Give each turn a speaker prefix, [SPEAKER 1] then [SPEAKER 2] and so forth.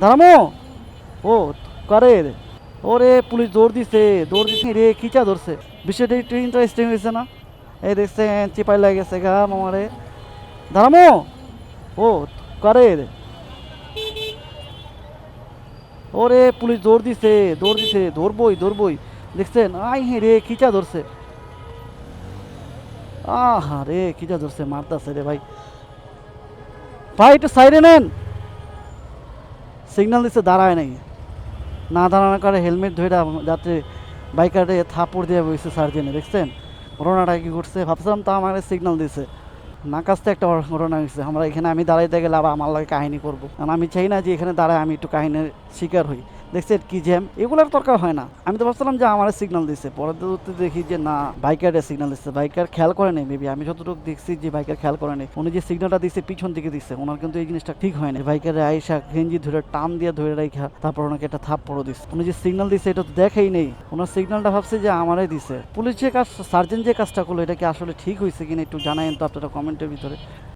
[SPEAKER 1] দাঁড়ামো। ও, করে? ওরে, পুলিশ দৌড় দিছে দৌড় দিছে, রে কিচা ধরছে? বিষয়টা একটু ইন্টারেস্টিং হয়েছে না? এই দেখছেন চিপাই লাগে গেছে গা মামারে দাঁড়ামো। ও, করে? ওরে, পুলিশ দৌড় দিছে দৌড় দিছে, ধরবই ধরবই। দেখছেন, আই হে রে কিচা ধরছে? আহা রে কিচা ধরছে, মারতাছে রে ভাই। ভাই, একটু সাইডে নেন। সিগন্যাল দিচ্ছে দাঁড়ায় নাই। না দাঁড়ানোর কারণে হেলমেট ধরে যাতে বাইকারে থাপড় দিয়ে বইছে সার্জেনে, দেখছেন? ঘটনাটা কি ঘটছে? ভাবছিলাম তা আমার সিগনাল দিছে। না কাছতে একটা ঘটনা হয়েছে। আমরা এখানে আমি দাঁড়াইতে গেলে আবার আমার লাগে কাহিনী করব। কারণ আমি চাই না যে এখানে দাঁড়ায় আমি একটু কাহিনীর শিকার হই। দেখছেন কি জ্যাম? এগুলোর দরকার হয় না। আমি তো ভাবছিলাম যে আমার সিগন্যাল দিছে। পরে তো দেখি যে না, বাইকারের সিগন্যাল দিচ্ছে বাইকার খেয়াল করে নেই মেবি আমি যতটুকু দেখছি যে বাইকার খেয়াল করে নেই। উনি যে সিগন্যালটা দিচ্ছে পিছন দিকে দিচ্ছে ওনার কিন্তু এই জিনিসটা ঠিক হয় না বাইকারে আইসা গেঞ্জি ধরে টান দিয়ে ধরে রাখা তারপর ওনাকে একটা থাপ পড়ো দিচ্ছে উনি যে সিগন্যাল দিচ্ছে এটা তো দেখাই নেই। ওনার সিগন্যালটা ভাবছে যে আমারই দিছে। পুলিশ যে কাজ সার্জেন্ট যে কাজটা করল, এটা কি আসলে ঠিক হয়েছে কিনা একটু জানাইন তো আপনারা কমেন্টের ভিতরে।